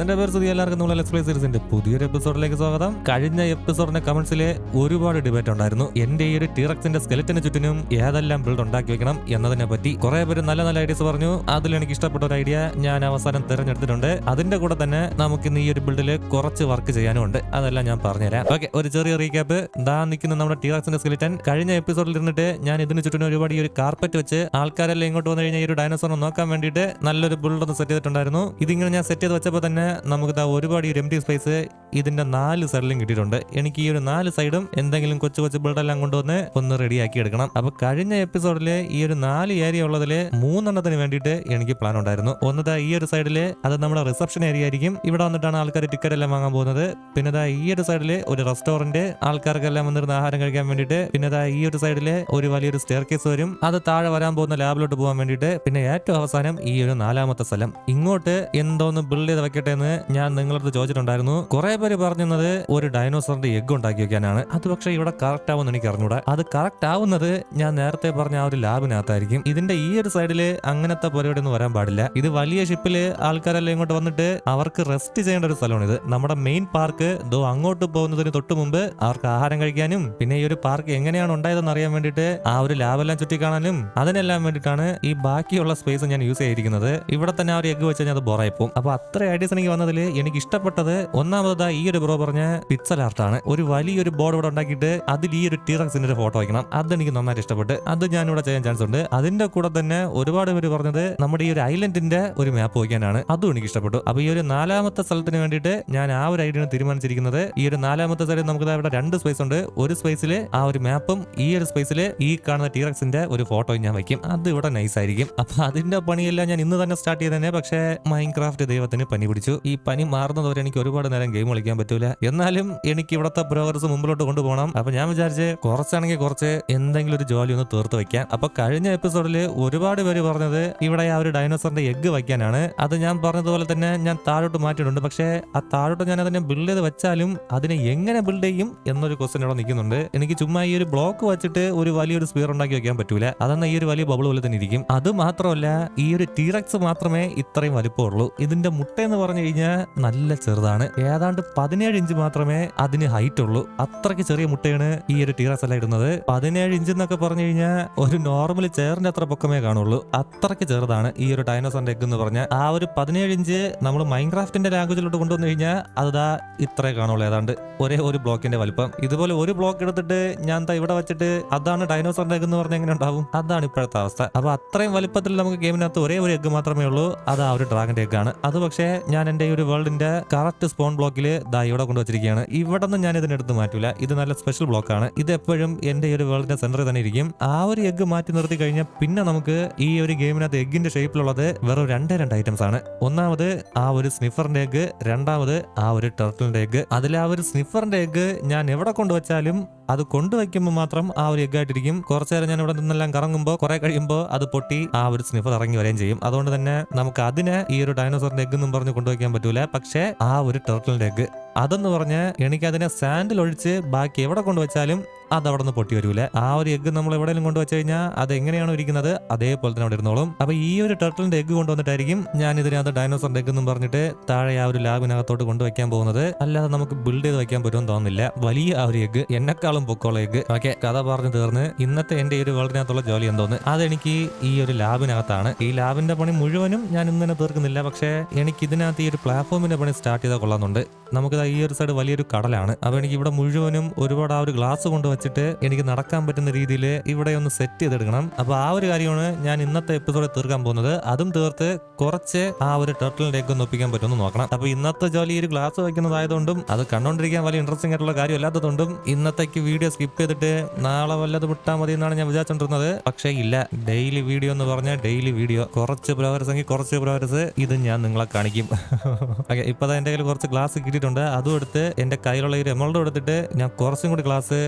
എന്റെ പേര് സുധി എല്ലാവർക്കും നമ്മൾ എക്സ്പ്ലൈ സീരീസിന്റെ പുതിയൊരു എപ്പിസോഡിലേക്ക് സ്വാഗതം. കഴിഞ്ഞ എപ്പിസോഡിന്റെ കമന്റ്സിലെ ഒരുപാട് ഡിബേറ്റ് ഉണ്ടായിരുന്നു. എന്റെ ഈ ഒരു ടീറക്സിന്റെ സ്കെലറ്റിന് ചുറ്റിനും ഏതെല്ലാം ബിൽഡ് ഉണ്ടാക്കി വെക്കണം എന്നതിനെ പറ്റി കുറെ പേര് നല്ല നല്ല ഐഡിയസ് പറഞ്ഞു. അതിൽ എനിക്ക് ഇഷ്ടപ്പെട്ട ഒരു ഐഡിയ ഞാൻ അവസാനം തിരഞ്ഞെടുത്തിട്ടുണ്ട്. അതിന്റെ കൂടെ തന്നെ നമുക്ക് ഇന്ന് ഈ ഒരു ബിൽഡിൽ കുറച്ച് വർക്ക് ചെയ്യാനും ഉണ്ട് അതെല്ലാം ഞാൻ പറഞ്ഞുതരാം. ഓക്കെ ഒരു ചെറിയ റീക്യാപ്പ് ദാ നിൽക്കുന്ന നമ്മുടെ ടീറക്സിന്റെ സ്കെലറ്റൻ കഴിഞ്ഞ എപ്പിസോഡിൽ ഇരുന്നിട്ട് ഞാൻ ഇതിന് ചുറ്റിനും ഒരുപാട് ഈ ഒരു കാർപ്പറ്റ് വെച്ച് ആൾക്കാരെല്ലാം ഇങ്ങോട്ട് വന്നു കഴിഞ്ഞാൽ ഈ ഒരു ഡയനോസോർ നോക്കാൻ വേണ്ടിയിട്ട് നല്ലൊരു ബിൽഡ് ഒന്ന് സെറ്റ് ചെയ്തിട്ടുണ്ടായിരുന്നു. ഇതിങ്ങനെ ഞാൻ സെറ്റ് ചെയ്ത് വെച്ചപ്പോൾ തന്നെ നമുക്ക് ഒരുപാട് ഈ ഒരു എം ടി സ്പേസ് ഇതിന്റെ നാല് സൈഡിലും കിട്ടിയിട്ടുണ്ട്. എനിക്ക് ഈ ഒരു നാല് സൈഡും എന്തെങ്കിലും കൊച്ചു കൊച്ചു ബിൽഡെല്ലാം കൊണ്ടുവന്ന് ഒന്ന് റെഡിയാക്കി എടുക്കണം. അപ്പൊ കഴിഞ്ഞ എപ്പിസോഡിൽ ഈ ഒരു നാല് ഏരിയ ഉള്ളതിൽ മൂന്നെണ്ണത്തിന് വേണ്ടിയിട്ട് എനിക്ക് പ്ലാൻ ഉണ്ടായിരുന്നു. ഒന്നത് ഈ ഒരു സൈഡിൽ അത് നമ്മുടെ റിസപ്ഷൻ ഏരിയ ആയിരിക്കും. ഇവിടെ വന്നിട്ടാണ് ആൾക്കാർ ടിക്കറ്റ് എല്ലാം വാങ്ങാൻ പോകുന്നത്. പിന്നെ ദാ ഈ ഒരു സൈഡിൽ ഒരു റെസ്റ്റോറന്റ് ആൾക്കാർക്കെല്ലാം വന്നിരുന്ന് ആഹാരം കഴിക്കാൻ വേണ്ടിയിട്ട്. പിന്നെ ദാ ഈ ഒരു സൈഡിൽ ഒരു വലിയൊരു സ്റ്റെയർ കേസ് വരും. അത് താഴെ വരാൻ പോകുന്ന ലാബിലോട്ട് പോകാൻ വേണ്ടിയിട്ട്. പിന്നെ ഏറ്റവും അവസാനം ഈ ഒരു നാലാമത്തെ സ്ഥലം. ഇങ്ങോട്ട് എന്തോന്ന് ബിൽഡ് ചെയ്ത് വെക്കട്ടെ എന്ന് ഞാൻ നിങ്ങളടുത്ത് ചോദിച്ചിട്ടുണ്ടായിരുന്നു. കുറെ പേര് പറഞ്ഞത് ഒരു ഡൈനോസറിന്റെ എഗ് ഉണ്ടാക്കി വെക്കാനാണ്. അത് പക്ഷേ ഇവിടെ കറക്റ്റ് ആവുമെന്ന് എനിക്ക് അറിഞ്ഞൂടാ. അത് കറക്റ്റ് ആവുന്നത് ഞാൻ നേരത്തെ പറഞ്ഞ ആ ഒരു ലാബിനകത്തായിരിക്കും. ഇതിന്റെ ഈ ഒരു സൈഡിൽ അങ്ങനത്തെ പരിപാടി ഒന്നും വരാൻ പാടില്ല. ഇത് വലിയ ഷിപ്പിൽ ആൾക്കാരെല്ലാം ഇങ്ങോട്ട് വന്നിട്ട് അവർക്ക് റെസ്റ്റ് ചെയ്യേണ്ട ഒരു സ്ഥലമാണ് ഇത്. നമ്മുടെ മെയിൻ പാർക്ക് ദോ അങ്ങോട്ട് പോകുന്നതിന് തൊട്ട് മുമ്പ് അവർക്ക് ആഹാരം കഴിക്കാനും പിന്നെ ഈ ഒരു പാർക്ക് എങ്ങനെയാണ് ഉണ്ടായതെന്ന് അറിയാൻ വേണ്ടിയിട്ട് ആ ഒരു ലാബെല്ലാം ചുറ്റിക്കാണാനും അതിനെല്ലാം വേണ്ടിയിട്ടാണ് ഈ ബാക്കിയുള്ള സ്പേസ് ഞാൻ യൂസ് ചെയ്തിരിക്കുന്നത്. ഇവിടെ തന്നെ ആ ഒരു എഗ് വെച്ച് കഴിഞ്ഞാൽ അത് ബോറായി പോകും. അപ്പൊ അത്ര ഐഡിയസ് എനിക്ക് വന്നതിൽ എനിക്ക് ഇഷ്ടപ്പെട്ടത് ഒന്നാമതായി ഈ ഒരു ബ്രോ പറഞ്ഞ പിക്സൽ ആണ്. ഒരു വലിയൊരു ബോർഡ് ഇവിടെ ഉണ്ടാക്കിയിട്ട് അതിൽ ഈ ഒരു ടീറക്സിന്റെ ഒരു ഫോട്ടോ വയ്ക്കണം. അതെനിക്ക് നന്നായിട്ട് ഇഷ്ടപ്പെട്ട് അത് ഞാൻ ഇവിടെ ചെയ്യാൻ ചാൻസ് ഉണ്ട്. അതിന്റെ കൂടെ തന്നെ ഒരുപാട് പേര് പറഞ്ഞത് നമ്മുടെ ഈ ഒരു ഐലൻഡിന്റെ ഒരു മാപ്പ് വയ്ക്കാനാണ്. അതും എനിക്ക് ഇഷ്ടപ്പെട്ടു. അപ്പൊ ഈ ഒരു നാലാമത്തെ സ്ഥലത്തിന് വേണ്ടിയിട്ട് ഞാൻ ആ ഒരു ഐഡിയ തീരുമാനിച്ചിരിക്കുന്നത് ഈ ഒരു നാലാമത്തെ സ്ഥലം നമുക്ക് ഇവിടെ രണ്ട് സ്പേസ് ഉണ്ട്. ഒരു സ്പേസിൽ ആ ഒരു മാപ്പും ഈ ഒരു സ്പേസിൽ ഈ കാണുന്ന ടീറക്സിന്റെ ഒരു ഫോട്ടോയും ഞാൻ വയ്ക്കും. അത് ഇവിടെ നൈസ് ആയിരിക്കും. അപ്പൊ അതിന്റെ പണിയെല്ലാം ഞാൻ ഇന്ന് തന്നെ സ്റ്റാർട്ട് ചെയ്തതന്നെ. പക്ഷേ മൈൻക്രാഫ്റ്റ് ദൈവത്തിന് പനി പിടിച്ചു. ഈ പനി മാറുന്നതുവരെ എനിക്ക് ഒരുപാട് നേരം ഗെയിം കളിക്കാൻ പറ്റൂല. എന്നാലും എനിക്ക് ഇവിടത്തെ പ്രോഗ്രസ് മുമ്പിലോട്ട് കൊണ്ടുപോകണം. അപ്പൊ ഞാൻ വിചാരിച്ച് കുറച്ചാണെങ്കിൽ കുറച്ച് എന്തെങ്കിലും ഒരു ജോലി ഒന്ന് തീർത്ത് വെക്കാം. അപ്പൊ കഴിഞ്ഞ എപ്പിസോഡിൽ ഒരുപാട് പേര് പറഞ്ഞത് ഇവിടെ ആ ഒരു ഡൈനോസറിന്റെ എഗ്ഗ് വയ്ക്കാനാണ്. അത് ഞാൻ പറഞ്ഞതുപോലെ തന്നെ ഞാൻ താഴോട്ട് മാറ്റിയിട്ടുണ്ട്. പക്ഷേ ആ താഴോട്ട് ഞാൻ അതിനെ ബിൽഡ് ചെയ്ത് വെച്ചാലും അതിനെ എങ്ങനെ ബിൽഡ് ചെയ്യും എന്നൊരു ക്വസ്റ്റൻ ഇവിടെ നിൽക്കുന്നുണ്ട്. എനിക്ക് ചുമ്മാ ഈ ഒരു ബ്ലോക്ക് വെച്ചിട്ട് ഒരു വലിയൊരു സ്പീർ ഉണ്ടാക്കി വെക്കാൻ പറ്റൂല. അതെന്നാ ഈ ഒരു വലിയ ബബിൾ പോലെ തന്നെ ഇരിക്കും. അത് മാത്രമല്ല ഈ ഒരു ടീറക്സ് മാത്രമേ ഇത്രയും വലിപ്പമുള്ളൂ. ഇതിന്റെ മുട്ട എന്ന് പറഞ്ഞു കഴിഞ്ഞാൽ നല്ല ചെറുതാണ്. ഏതാണ്ട് പതിനേഴ് ഇഞ്ച് മാത്രമേ അതിന് ഹൈറ്റ് ഉള്ളൂ. അത്രയ്ക്ക് ചെറിയ മുട്ടയാണ് ഈ ഒരു ടീറസ് എല്ലാം ഇടുന്നത്. പതിനേഴ് ഇഞ്ച് എന്നൊക്കെ പറഞ്ഞു കഴിഞ്ഞാൽ ഒരു നോർമൽ ചെയറിന്റെ അത്ര പൊക്കമേ കാണുള്ളൂ. അത്രയ്ക്ക് ചെറുതാണ് ഈ ഒരു ഡൈനോസറിന്റെ എഗ് എന്ന് പറഞ്ഞാൽ ആ ഒരു പതിനേഴ് ഇഞ്ച് നമ്മൾ മൈൻക്രാഫ്റ്റിന്റെ ലാംഗ്വേജിലോട്ട് കൊണ്ടുവന്നു കഴിഞ്ഞാൽ അതാ ഇത്രേ കാണുള്ളൂ. ഏതാണ്ട് ഒരേ ഒരു ബ്ലോക്കിന്റെ വലിപ്പം. ഇതുപോലെ ഒരു ബ്ലോക്ക് എടുത്തിട്ട് ഞാൻ ദാ ഇവിടെ വെച്ചിട്ട് അതാണ് ഡൈനോസറിന്റെ എഗ് എന്ന് പറഞ്ഞാൽ എങ്ങനെ ഉണ്ടാവും? അതാണ് ഇപ്പോഴത്തെ അവസ്ഥ. അപ്പൊ അത്രയും വലിപ്പത്തിൽ നമുക്ക് ഗെയിമിനകത്ത് ഒരേ ഒരു എഗ് മാത്രമേ ഉള്ളൂ. അത് ആ ഒരു ഡ്രാഗന്റെ എഗ് ആണ്. അത് പക്ഷേ ഞാൻ എന്റെ ഈ ഒരു വേൾഡിന്റെ കറക്റ്റ് സ്പോൺ ബ്ലോക്കിൽ ദാ ഇവിടെ കൊണ്ടുവച്ചിരിക്കുകയാണ്. ഇവിടെ നിന്ന് ഞാൻ ഇതിനെടുത്ത് മാറ്റില്ല ഇത് നല്ല സ്പെഷ്യൽ ബ്ലോക്കാണ് ഇത് എപ്പോഴും എന്റെ ഈ ഒരു വേൾഡിന്റെ സെന്ററിൽ തന്നെ ഇരിക്കും. ആ ഒരു എഗ്ഗ് മാറ്റി നിർത്തി കഴിഞ്ഞാൽ പിന്നെ നമുക്ക് ഈ ഒരു ഗെയിമിനകത്ത് എഗ്ഗിന്റെ ഷേപ്പിലുള്ളത് വെറും രണ്ടേ രണ്ട് ഐറ്റംസ് ആണ്. ഒന്നാമത് ആ ഒരു സ്നിഫറിന്റെ എഗ്ഗ് രണ്ടാമത് ആ ഒരു ടെർട്ടിലിന്റെ എഗ്ഗ് അതിൽ ആ ഒരു സ്നിഫറിന്റെ എഗ്ഗ് ഞാൻ എവിടെ കൊണ്ടുവച്ചാലും അത് കൊണ്ടുവയ്ക്കുമ്പോൾ മാത്രം ആ ഒരു എഗ് ആയിട്ടിരിക്കും. കുറച്ചു നേരം ഞാൻ ഇവിടെ നിന്നെല്ലാം കറങ്ങുമ്പോൾ കുറെ കഴിയുമ്പോൾ അത് പൊട്ടി ആ ഒരു സ്നിഫർ ഇറങ്ങി വരികയും ചെയ്യും. അതുകൊണ്ട് തന്നെ നമുക്ക് അതിനെ ഈ ഒരു ഡൈനോസറിന്റെ എഗ് എന്നും പറഞ്ഞ് കൊണ്ടുവയ്ക്കാൻ പറ്റൂല. പക്ഷേ ആ ഒരു ടർട്ടിലിന്റെ എഗ് അതെന്ന് പറഞ്ഞ് എനിക്ക് അതിനെ സാൻഡിൽ ഒഴിച്ച് ബാക്കി എവിടെ കൊണ്ടുവച്ചാലും അത് അവിടെ നിന്ന് പൊട്ടി വരൂല? ആ ഒരു എഗ്ഗ് നമ്മൾ എവിടെയെങ്കിലും കൊണ്ടുവച്ചു കഴിഞ്ഞാൽ അത് എങ്ങനെയാണോ ഇരിക്കുന്നത്? അതേപോലെ തന്നെ അവിടെ ഇരുന്നോളും. അപ്പൊ ഈ ഒരു ടർട്ടിലിന്റെ എഗ്ഗ് കൊണ്ടുവന്നിട്ടായിരിക്കും ഞാൻ ഇതിനകത്ത് ഡൈനോസറിന്റെ എഗ് എന്നും പറഞ്ഞിട്ട് താഴെ ആ ഒരു ലാബിനകത്തോട്ട് കൊണ്ടുവയ്ക്കാൻ പോകുന്നത്. അല്ലാതെ നമുക്ക് ബിൽഡ് ചെയ്ത് വെക്കാൻ പറ്റുമെന്ന് തോന്നുന്നില്ല. വലിയ ആ ഒരു എഗ്ഗ് എന്നെക്കാളും പൊക്കോളെ എഗ്ഗ് ഓക്കെ കഥ പറഞ്ഞു തീർന്ന്. ഇന്നത്തെ എന്റെ ഈ ഒരു വേൾഡിനകത്തുള്ള ജോലി എന്തോന്ന്? അതെനിക്ക് ഈ ഒരു ലാബിനകത്താണ് ഈ ലാബിന്റെ പണി മുഴുവനും ഞാൻ ഇന്ന് തന്നെ തീർക്കുന്നില്ല. പക്ഷേ എനിക്ക് ഇതിനകത്ത് ഈ ഒരു പ്ലാറ്റ്ഫോമിന്റെ പണി സ്റ്റാർട്ട് ചെയ്താൽ കൊള്ളാന്നുണ്ട് നമുക്ക് ഈ ഒരു സൈഡ് വലിയൊരു കടലാണ്. അപ്പൊ എനിക്ക് ഇവിടെ മുഴുവനും ഒരുപാട് ആ ഒരു ഗ്ലാസ് കൊണ്ട് വെച്ചിട്ട് എനിക്ക് നടക്കാൻ പറ്റുന്ന രീതിയിൽ ഇവിടെ ഒന്ന് സെറ്റ് ചെയ്തെടുക്കണം. അപ്പോൾ ആ ഒരു കാര്യമാണ് ഞാൻ ഇന്നത്തെ എപ്പിസോഡിൽ തീർക്കാൻ പോകുന്നത്. അതും തീർത്ത് കുറച്ച് ആ ഒരു ടർട്ടിലിന്റെ എഗ് ഒന്ന് ഒപ്പിക്കാൻ പറ്റുമെന്ന് നോക്കണം. അപ്പോൾ ഇന്നത്തെ ജോലി ഒരു ഗ്ലാസ് വയ്ക്കുന്നതായതുകൊണ്ടും അത് കണ്ടുകൊണ്ടിരിക്കാൻ വലിയ ഇൻട്രസ്റ്റിംഗ് ആയിട്ടുള്ള കാര്യം അല്ലാത്തതുകൊണ്ടും ഇന്നത്തേക്ക് വീഡിയോ സ്കിപ്പ് ചെയ്തിട്ട് നാളെ വല്ലത് വിട്ടാൽ മതി എന്നാണ് ഞാൻ വിചാരിച്ചോണ്ടിരുന്നത്. പക്ഷേ ഇല്ല ഡെയിലി വീഡിയോ എന്ന് പറഞ്ഞാൽ ഡെയിലി വീഡിയോ കുറച്ച് പ്രോഗ്രസ് എങ്കിൽ കുറച്ച് പ്രോഗ്രസ് ഇത് ഞാൻ നിങ്ങളെ കാണിക്കും. ഓക്കെ ഇപ്പൊ ദാ എന്റെ കയ്യിൽ കുറച്ച് ഗ്ലാസ് കിട്ടിയിട്ടുണ്ട്. അതും എടുത്ത് എന്റെ കയ്യിലുള്ള ഒരു എമൗണ്ട് എടുത്തിട്ട് ഞാൻ കുറച്ചും കൂടി ഗ്ലാസ്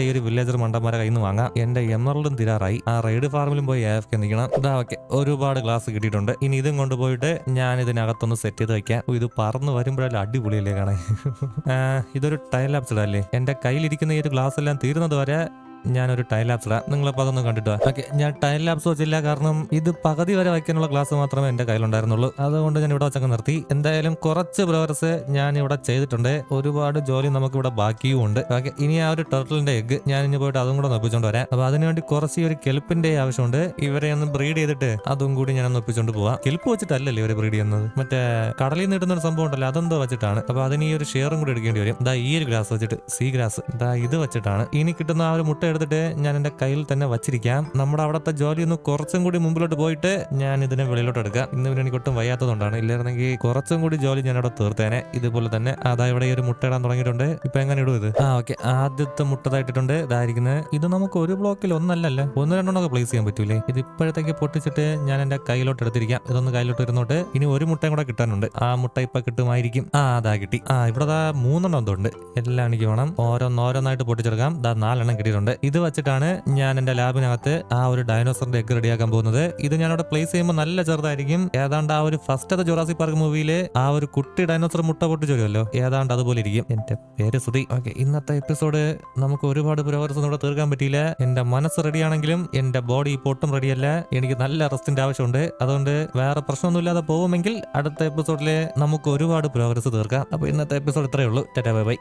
എന്റെ ഈ ഒരു വില്ലേജർ മണ്ടന്മാരെ കയ്യിൽ നിന്ന് വാങ്ങാം. എന്റെ എമറൽഡും തിരാറായി. ആ റൈഡ് ഫാർമിലും പോയി എഫ് കെ നിൽക്കണം. ഇതാ ഓക്കെ. ഒരുപാട് ഗ്ലാസ് കിട്ടിയിട്ടുണ്ട്. ഇനി ഇതും കൊണ്ടുപോയിട്ട് ഞാൻ ഇതിനകത്തൊന്ന് സെറ്റ് ചെയ്ത് വെക്കാം. ഇത് പറന്ന് വരുമ്പോഴല്ലേ അടിപൊളിയല്ലേ കാണാൻ? ആ, ഇതൊരു ടൈൽ അല്ലേ? ഇടല്ലേ എന്റെ കയ്യിലിരിക്കുന്ന ഈ ഒരു ഗ്ലാസ് എല്ലാം തീരുന്നത് വരെ ഞാനൊരു ടൈൽ ലാപ്സ് ഇടാം. നിങ്ങളിപ്പോൾ അതൊന്ന് കണ്ടിട്ടോ ഓക്കെ ഞാൻ ടൈൽ ലാപ്സ് വെച്ചില്ല കാരണം ഇത് പകുതി വരെ വയ്ക്കാനുള്ള ക്ലാസ് മാത്രമേ എന്റെ കയ്യിലുണ്ടായിരുന്നുള്ളൂ. അതുകൊണ്ട് ഞാൻ ഇവിടെ വെച്ചങ്ങ് നിർത്തി. എന്തായാലും കുറച്ച് പ്രോഗ്രസ് ഞാൻ ഇവിടെ ചെയ്തിട്ടുണ്ട്. ഒരുപാട് ജോലി നമുക്ക് ഇവിടെ ബാക്കിയും ഉണ്ട് ഓക്കെ ഇനി ആ ഒരു ടർട്ടിലിന്റെ എഗ് ഞാൻ ഇനി പോയിട്ട് അതും കൂടെ നൊപ്പിച്ചോണ്ട് വരാം. അപ്പൊ അതിനുവേണ്ടി കുറച്ച് ഒരു കെൽപ്പിന്റെ ആവശ്യമുണ്ട്. ഇവരെ ഒന്ന് ബ്രീഡ് ചെയ്തിട്ട് അതും കൂടി ഞാൻ ഒപ്പിച്ചോണ്ട് പോവാം. കെൽപ്പ് വെച്ചിട്ടല്ലല്ലേ ഇവരെ ബ്രീഡ് ചെയ്യുന്നത്? മറ്റേ കടലിൽ നിന്ന് ഇടുന്ന ഒരു സംഭവം ഉണ്ടല്ലോ അതെന്തോ വെച്ചിട്ടാണ്. അപ്പൊ അതിന് ഈ ഒരു ഷെയറും കൂടി എടുക്കേണ്ടി വരും. ഇതാ ഈ ഒരു ഗ്രാസ് വെച്ചിട്ട് സീ ഗ്രാസ്. ഇതാ ഇത് വെച്ചിട്ടാണ്. ഇനി കിട്ടുന്ന ആ ഒരു മുട്ട എടുത്തിട്ട് ഞാൻ എന്റെ കയ്യിൽ തന്നെ വച്ചിരിക്കാം. നമ്മുടെ അവിടുത്തെ ജോലി ഒന്ന് കുറച്ചും കൂടി മുമ്പിലോട്ട് പോയിട്ട് ഞാൻ ഇതിനെ വെളിയിലോട്ട് എടുക്കാം. ഇന്ന് പിന്നെ എനിക്ക് ഒട്ടും വയ്യാത്തതുകൊണ്ടാണ്. ഇല്ലായിരുന്നെങ്കിൽ കുറച്ചും കൂടി ജോലി ഞാൻ അവിടെ തീർത്തേനെ. ഇതുപോലെ തന്നെ അതാ ഇവിടെ ഒരു മുട്ട ഇടാൻ തുടങ്ങിയിട്ടുണ്ട്. ഇപ്പൊ എങ്ങനെ ഇടും ഇത്? ആ ഓക്കെ. ആദ്യത്തെ മുട്ട ഇട്ടിട്ടുണ്ട്. ഇതായിരിക്കുന്നത് ഇത് നമുക്ക് ഒരു ബ്ലോക്കിൽ ഒന്നല്ലല്ലേ. ഒന്ന് രണ്ടെണ്ണമൊക്കെ പ്ലേസ് ചെയ്യാൻ പറ്റൂലേ? ഇത് ഇപ്പോഴത്തേക്ക് പൊട്ടിച്ചിട്ട് ഞാൻ എന്റെ കയ്യിലോട്ട് എടുത്തിരിക്കാം. ഇതൊന്ന് കയ്യിലോട്ട് ഇരുന്നോട്ട് ഇനി ഒരു മുട്ടയും കൂടെ കിട്ടാനുണ്ട്. ആ മുട്ട ഇപ്പൊ കിട്ടുമായിരിക്കും. ആ അതാ കിട്ടി. ആ ഇവിടെ ദാ മൂന്നെണ്ണം എന്തോ ഉണ്ട്. എല്ലാം എനിക്ക് വേണം. ഓരോന്നോരോന്നായിട്ട് പൊട്ടിച്ചെടുക്കാം. ദാ നാലെണ്ണം കിട്ടിയിട്ടുണ്ട്. ഇത് വെച്ചിട്ടാണ് ഞാൻ എന്റെ ലാബിനകത്ത് ആ ഒരു ഡൈനോസറിന്റെ എഗ് റെഡിയാക്കാൻ പോകുന്നത്. ഇത് ഞാൻ അവിടെ പ്ലേസ് ചെയ്യുമ്പോൾ നല്ല ചെറുതായിരിക്കും. ഏതാണ്ട് ആ ഒരു ഫസ്റ്റത്തെ ജോറാസി പാർക്ക് മൂവിയിലെ ആ ഒരു കുട്ടി ഡൈനോസർ മുട്ട പൊട്ടി വരുമല്ലോ ഏതാണ്ട് അതുപോലെ ഇരിക്കും. എന്റെ പേര് സുധി ഓക്കെ ഇന്നത്തെ എപ്പിസോഡ് നമുക്ക് ഒരുപാട് പുരോഗതി ഇവിടെ തീർക്കാൻ പറ്റിയില്ല. എന്റെ മനസ്സ് റെഡിയാണെങ്കിലും എന്റെ ബോഡി ഇപ്പോൾ ഒട്ടും റെഡിയല്ല എനിക്ക് നല്ല റെസ്റ്റിന്റെ ആവശ്യമുണ്ട്. അതുകൊണ്ട് വേറെ പ്രശ്നമൊന്നുമില്ലാതെ പോകുമെങ്കിൽ അടുത്ത എപ്പിസോഡിൽ നമുക്ക് ഒരുപാട് പ്രോഗ്രസ് തീർക്കാം. അപ്പോൾ ഇന്നത്തെ എപ്പിസോഡ് ഇത്രയേ ഉള്ളൂ. Tata bye bye.